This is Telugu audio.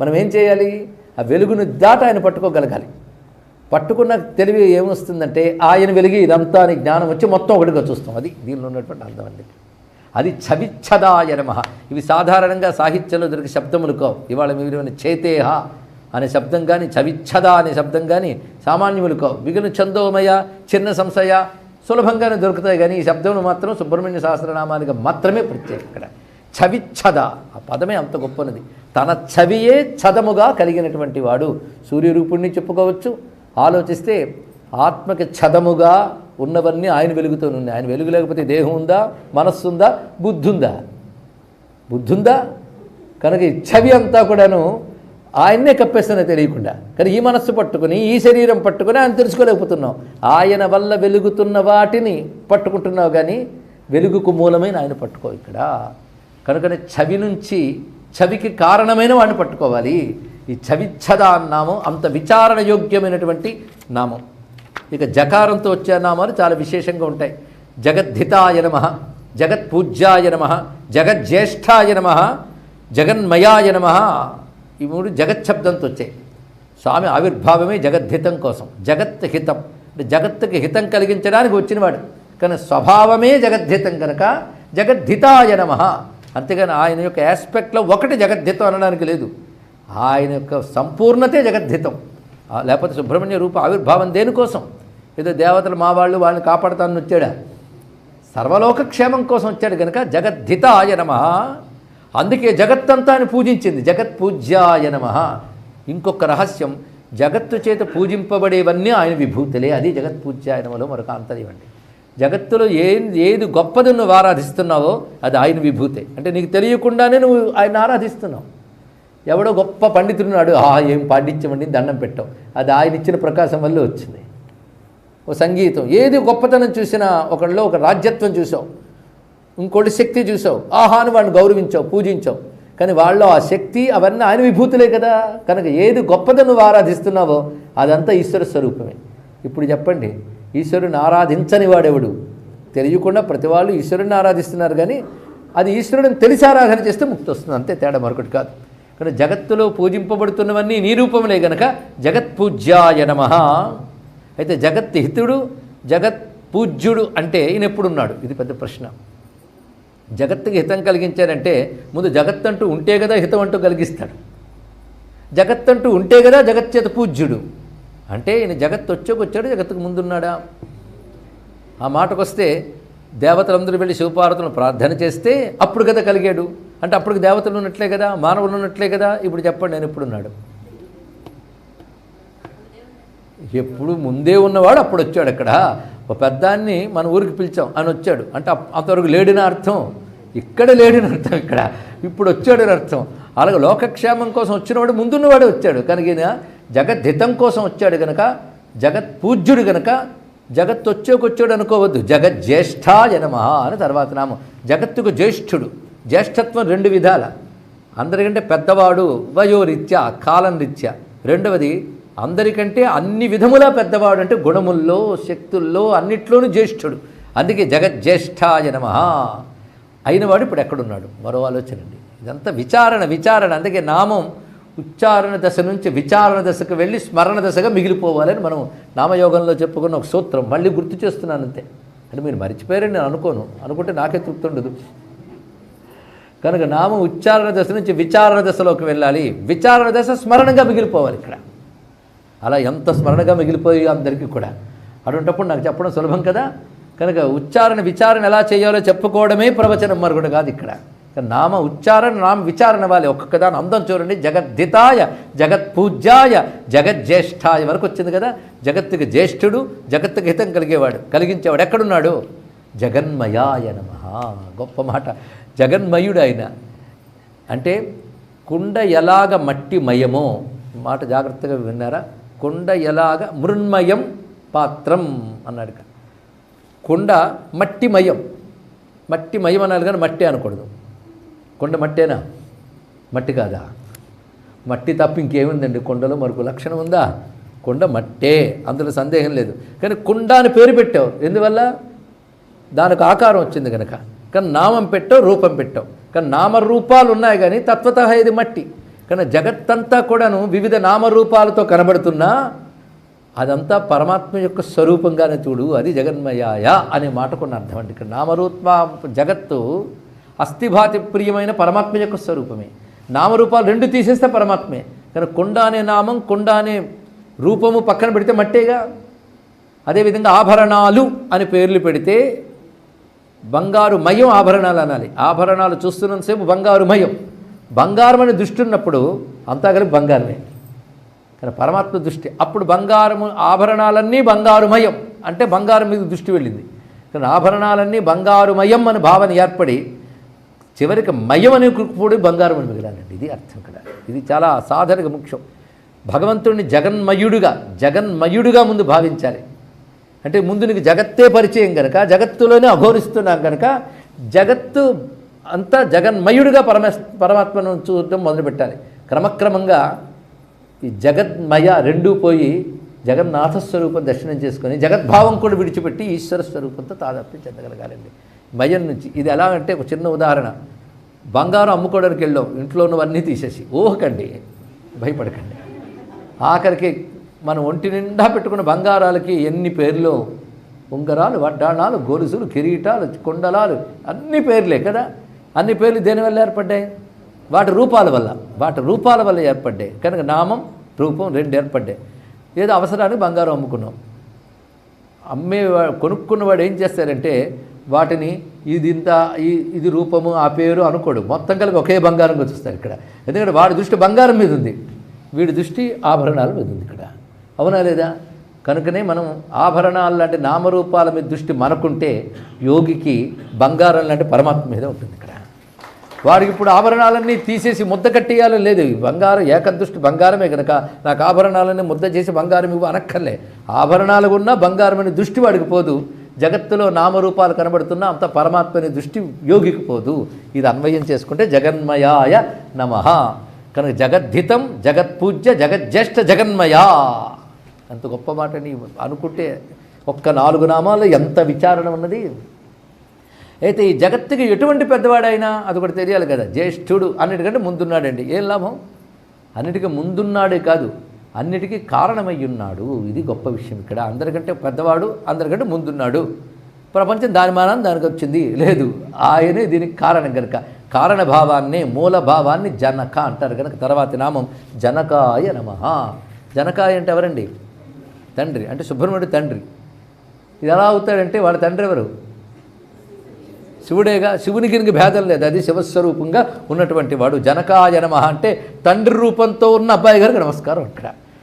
మనం ఏం చేయాలి? ఆ వెలుగును దాట ఆయన పట్టుకోగలగాలి. పట్టుకున్న తెలివి ఏమొస్తుందంటే ఆయన వెలిగి ఇదంతా అని జ్ఞానం వచ్చి మొత్తం ఒకటిగా చూస్తాం. అది దీనిలో ఉన్నటువంటి అర్థం అండి. అది చవిచ్ఛదాయ నమ. ఇవి సాధారణంగా సాహిత్యంలో దొరికే శబ్దములు కావు. ఇవాళ మీరు చేతేహ అనే శబ్దం కానీ చవిచ్ఛద అనే శబ్దం కానీ సామాన్యములు కావు. మిగిలిన చందోమయ చిన్న సంశయ సులభంగానే దొరుకుతాయి. కానీ ఈ శబ్దములు మాత్రం సుబ్రహ్మణ్య సహస్రనామానికి మాత్రమే ప్రత్యేక ఇక్కడ. చవిచ్ఛద ఆ పదమే అంత గొప్పనది. తన చవియే చదముగా కలిగినటువంటి వాడు సూర్యరూపుణ్ణి చెప్పుకోవచ్చు. ఆలోచిస్తే ఆత్మకి చదముగా ఉన్నవన్నీ ఆయన వెలుగుతో ఉన్నాయి. ఆయన వెలుగు లేకపోతే దేహం ఉందా? మనస్సు ఉందా? బుద్ధి ఉందా? బుద్ధి ఉందా? కనుక ఈ చవి అంతా కూడాను ఆయన్నే కప్పేస్తానే తెలియకుండా. కానీ ఈ మనస్సు పట్టుకుని ఈ శరీరం పట్టుకుని ఆయన తెలుసుకోలేకపోతున్నాం. ఆయన వల్ల వెలుగుతున్న వాటిని పట్టుకుంటున్నావు కానీ వెలుగుకు మూలమైన ఆయన పట్టుకో ఇక్కడ. కనుకనే చవి నుంచి చవికి కారణమైన వాడిని పట్టుకోవాలి. ఈ చవిచ్ఛద అన్నామం అంత విచారణ యోగ్యమైనటువంటి నామం. ఇక జకారంతో వచ్చే నామాలు చాలా విశేషంగా ఉంటాయి. జగద్ధితాయ నమ జగత్పూజ్యాయ నమ జగజ్యేష్ఠాయ నమ జగన్మయాయ నమ ఈ మూడు జగచ్చబ్దంతో వచ్చాయి. స్వామి ఆవిర్భావమే జగద్ధితం కోసం. జగత్ హితం. అంటే జగత్తుకి హితం కలిగించడానికి వచ్చినవాడు. కానీ స్వభావమే జగద్ధితం కనుక జగద్ధితాయ నమ. అంతేగాని ఆయన యొక్క ఆస్పెక్ట్లో ఒకటి జగద్ధితం అనడానికి లేదు. ఆయన యొక్క సంపూర్ణతే జగద్ధితం. ఆ, లేకపోతే సుబ్రహ్మణ్య రూప ఆవిర్భావం దేనికోసం? ఏదో దేవతలు మా వాళ్ళు వాళ్ళని కాపాడతానని వచ్చాడా? సర్వలోక క్షేమం కోసం వచ్చాడు కనుక జగద్ధితాయ నమ. అందుకే ఆయన పూజించింది. జగత్ పూజ్యాయ నమ. ఇంకొక రహస్యం జగత్తు చేత పూజింపబడేవన్నీ ఆయన విభూతులే. అది జగత్ పూజ్యాయ మరొక ఆంతర్యం అండి. జగత్తులో ఏది ఏది గొప్పది నువ్వు ఆరాధిస్తున్నావో అది ఆయన విభూతే. అంటే నీకు తెలియకుండానే నువ్వు ఆయన ఆరాధిస్తున్నావు. ఎవడో గొప్ప పండితుడున్నాడు ఆ ఏం పాండిత్యమండి దండం పెట్టావు. అది ఆయన ఇచ్చిన ప్రకాశం వల్ల వచ్చింది. ఓ సంగీతం ఏది గొప్పతనం చూసినా ఒకళ్ళలో ఒక రాజ్యత్వం చూసావు ఇంకోటి శక్తి చూసావు ఆహాను వాడిని గౌరవించావు పూజించావు. కానీ వాళ్ళలో ఆ శక్తి అవన్నీ ఆయన విభూతులే కదా. కనుక ఏది గొప్పదని నువ్వు ఆరాధిస్తున్నావో అదంతా ఈశ్వర స్వరూపమే. ఇప్పుడు చెప్పండి ఈశ్వరుని ఆరాధించని వాడెవడు? తెలియకుండా ప్రతి వాళ్ళు ఈశ్వరుని ఆరాధిస్తున్నారు కానీ అది ఈశ్వరుడిని తెలిసి ఆరాధన చేస్తే ముక్తి వస్తుంది. అంతే తేడా మరొకటి కాదు. కానీ జగత్తులో పూజింపబడుతున్నవన్నీ నీ రూపములే గనక జగత్పూజ్యాయ నమ. అయితే జగత్ హితుడు జగత్ పూజ్యుడు అంటే ఈయన ఎప్పుడున్నాడు? ఇది పెద్ద ప్రశ్న. జగత్తుకి హితం కలిగించారంటే ముందు జగత్ అంటూ ఉంటే కదా హితం అంటూ కలిగిస్తాడు. జగత్ అంటూ ఉంటే కదా జగత్ చేత పూజ్యుడు. అంటే ఈయన జగత్ వచ్చాకొచ్చాడు జగత్తుకు ముందున్నాడా? ఆ మాటకొస్తే దేవతలందరూ వెళ్ళి శివపార్వతులను ప్రార్థన చేస్తే అప్పుడు కదా కలిగాడు. అంటే అప్పుడు దేవతలు ఉన్నట్లే కదా మానవులు ఉన్నట్లే కదా? ఇప్పుడు చెప్పండి నేను ఎప్పుడున్నాడు? ఎప్పుడు ముందే ఉన్నవాడు అప్పుడు వచ్చాడు అక్కడ. ఒక పెద్దాన్ని మన ఊరికి పిలిచాం అని వచ్చాడు. అంటే అప్- అంతవరకు లేడిన అర్థం. ఇక్కడ లేడిన అర్థం ఇక్కడ. ఇప్పుడు వచ్చాడని అర్థం. అలాగే లోకక్షేమం కోసం వచ్చినవాడు ముందున్నవాడే వచ్చాడు. కనుక ఈయన జగద్ధితం కోసం వచ్చాడు కనుక జగత్ పూజ్యుడు కనుక జగత్ వచ్చేకొచ్చాడు అనుకోవద్దు. జగజ్యేష్ఠాయ నమః అని తర్వాత నామం. జగత్తుకు జ్యేష్ఠుడు. జ్యేష్ఠత్వం రెండు విధాల. అందరికంటే పెద్దవాడు వయోరీత్యా కాలం రీత్యా రెండవది అందరికంటే అన్ని విధములా పెద్దవాడు అంటే గుణముల్లో శక్తుల్లో అన్నిట్లోనూ జ్యేష్ఠుడు. అందుకే జగజ్యేష్ఠాయ నమ. అయినవాడు ఇప్పుడు ఎక్కడున్నాడు? మరో ఆలోచనండి ఇదంతా విచారణ విచారణ. అందుకే నామం ఉచ్చారణ దశ నుంచి విచారణ దశకు వెళ్ళి స్మరణ దశగా మిగిలిపోవాలని మనం నామయోగంలో చెప్పుకున్న ఒక సూత్రం. మళ్ళీ గుర్తు చేస్తున్నాను అంతే. అంటే మీరు మర్చిపోయారని నేను అనుకోను. అనుకుంటే నాకే తృప్తి ఉండదు. కనుక నామం ఉచ్చారణ దశ నుంచి విచారణ దశలోకి వెళ్ళాలి. విచారణ దశ స్మరణగా మిగిలిపోవాలి ఇక్కడ. అలా ఎంత స్మరణగా మిగిలిపోయి అందరికీ కూడా. అటువంటప్పుడు నాకు చెప్పడం సులభం కదా. కనుక ఉచ్చారణ విచారణ ఎలా చేయాలో చెప్పుకోవడమే ప్రవచనం మరొకటి కాదు ఇక్కడ. నామ ఉచ్చారణ నామ విచారణ వాలి. ఒక్కొక్క దాని అందం చూడండి. జగద్ధితాయ జగత్పూజ్యాయ జగజ్యేష్ఠాయ వరకు వచ్చింది కదా. జగత్తుకి జ్యేష్ఠుడు జగత్తుకి హితం కలిగేవాడు కలిగించేవాడు ఎక్కడున్నాడు? జగన్మయాయ నమ. గొప్ప మాట. జగన్మయుడు ఆయన అంటే కుండ ఎలాగ మట్టి మయమో మాట జాగ్రత్తగా విన్నారా? కుండ ఎలాగ మృన్మయం పాత్రం అన్నాడు కుండ మట్టిమయం మట్టిమయం అనాలి కానీ మట్టి అనకూడదు. కుండ మట్టేనా? మట్టి కాదా? మట్టి తప్ప ఇంకేముందండి? కొండలో మరొక లక్షణం ఉందా? కుండ మట్టే. అందులో సందేహం లేదు. కానీ కుండ అని పేరు పెట్టావు. ఎందువల్ల? దానికి ఆకారం వచ్చింది కనుక కానీ నామం పెట్టావు రూపం పెట్టావు. కానీ నామ రూపాలు ఉన్నాయి కానీ తత్వత ఇది మట్టి. కానీ జగత్తంతా కూడాను వివిధ నామరూపాలతో కనబడుతున్నా అదంతా పరమాత్మ యొక్క స్వరూపంగానే చూడు. అది జగన్మయాయ అనే మాటకున్న అర్థం అండి. ఇక్కడ నామరూప జగత్తు అస్థిభాతి ప్రియమైన పరమాత్మ యొక్క స్వరూపమే. నామరూపాలు రెండు తీసేస్తే పరమాత్మే. కానీ కొండ అనే నామం కొండ అనే రూపము పక్కన పెడితే మట్టేగా? అదేవిధంగా ఆభరణాలు అని పేర్లు పెడితే బంగారు మయం ఆభరణాలు అనాలి. ఆభరణాలు చూస్తున్నంతసేపు బంగారు మయం. బంగారం అనే దృష్టి ఉన్నప్పుడు అంతా కలిపి బంగారమే. కానీ పరమాత్మ దృష్టి అప్పుడు బంగారము ఆభరణాలన్నీ బంగారుమయం అంటే బంగారం మీద దృష్టి వెళ్ళింది. కానీ ఆభరణాలన్నీ బంగారుమయం అని భావన ఏర్పడి చివరికి మయం అనే కూడా బంగారం అని మిగిలానండి. ఇది అర్థం ఇక్కడ ఇది చాలా సాధనగా ముఖ్యం. భగవంతుడిని జగన్మయుడుగా జగన్మయుడుగా ముందు భావించాలి. అంటే ముందు నీకు జగత్తే పరిచయం కనుక జగత్తులోనే అఘోరిస్తున్నాం కనుక జగత్తు అంతా జగన్మయుడుగా పరమ పరమాత్మను చూడటం మొదలుపెట్టాలి. క్రమక్రమంగా ఈ జగన్మయ రెండూ పోయి జగన్నాథ స్వరూపం దర్శనం చేసుకొని జగద్భావం కూడా విడిచిపెట్టి ఈశ్వర స్వరూపంతో తాదాప్యం చెందగలగాలండి. మయం నుంచి. ఇది ఎలా అంటే ఒక చిన్న ఉదాహరణ. బంగారం అమ్ముకోవడానికి వెళ్ళాం ఇంట్లో ఉన్నవన్నీ తీసేసి. ఊహకండి భయపడకండి. ఆఖరికి మనం ఒంటి నిండా పెట్టుకున్న బంగారాలకి ఎన్ని పేర్లు? ఉంగరాలు వడ్డాణాలు గొలుసులు కిరీటాలు కొండలాలు అన్ని పేర్లే కదా. అన్ని పేర్లు దేనివల్ల ఏర్పడ్డాయి? వాటి రూపాల వల్ల. వాటి రూపాల వల్ల ఏర్పడ్డాయి. కనుక నామం రూపం రెండు ఏర్పడ్డాయి. ఏదో అవసరానికి బంగారం అమ్ముకున్నాం. అమ్మే కొనుక్కున్నవాడు ఏం చేస్తారంటే వాటిని ఇది ఇంత ఈ- ఇది రూపము ఆ పేరు అనుకోడు. మొత్తం కలిపి ఒకే బంగారం చూస్తారు ఇక్కడ. ఎందుకంటే వాడి దృష్టి బంగారం మీద ఉంది. వీడి దృష్టి ఆభరణాల మీద ఉంది ఇక్కడ. అవునా లేదా? కనుకనే మనం ఆభరణాలు లాంటి నామరూపాల మీద దృష్టి మనకుంటే యోగికి బంగారం లాంటి పరమాత్మ మీద ఉంటుంది ఇక్కడ. వాడికి ఇప్పుడు ఆభరణాలన్నీ తీసేసి ముద్ద కట్టేయాలని లేదు. బంగారం ఏకదృష్టి బంగారమే కనుక నాకు ఆభరణాలన్నీ ముద్ద చేసి బంగారం ఇవ్వ అనక్కర్లే. ఆభరణాలు ఉన్నా బంగారం అనే దృష్టి వాడికి పోదు. జగత్తులో నామరూపాలు కనబడుతున్నా అంత పరమాత్మని దృష్టి యోగికి పోదు. ఇది అన్వయం చేసుకుంటే జగన్మయాయ నమ. కనుక జగద్ధితం జగత్పూజ్య జగజ్యేష్ఠ జగన్మయా. అంత గొప్ప మాటని అనుకుంటే ఒక్క నాలుగు నామాలు ఎంత విచారణ ఉన్నది? అయితే ఈ జగత్తుకి ఎటువంటి పెద్దవాడైనా అది కూడా తెలియాలి కదా జ్యేష్ఠుడు అన్నిటికంటే ముందున్నాడండి. ఏం లాభం? అన్నిటికీ ముందున్నాడే కాదు. అన్నిటికీ కారణమై ఉన్నాడు ఇది గొప్ప విషయం ఇక్కడ. అందరికంటే పెద్దవాడు అందరికంటే ముందున్నాడు. ప్రపంచం దాని మానం దానికి వచ్చింది. లేదు ఆయనే దీనికి కారణం కనుక కారణభావాన్ని మూలభావాన్ని జనక అంటారు కనుక తర్వాతి నామం జనకాయ నమ. జనకాయ అంటే ఎవరండి? తండ్రి. అంటే సుబ్రహ్మణ్యుడు తండ్రి. ఇది ఎలా అవుతాడంటే వాళ్ళ తండ్రి ఎవరు? శివుడేగా శివునికి దీనికి భేదం లేదు. అది శివస్వరూపంగా ఉన్నటువంటి వాడు. జనకాయ నమ అంటే తండ్రి రూపంతో ఉన్న అబ్బాయి గారికి నమస్కారం అక్కడ.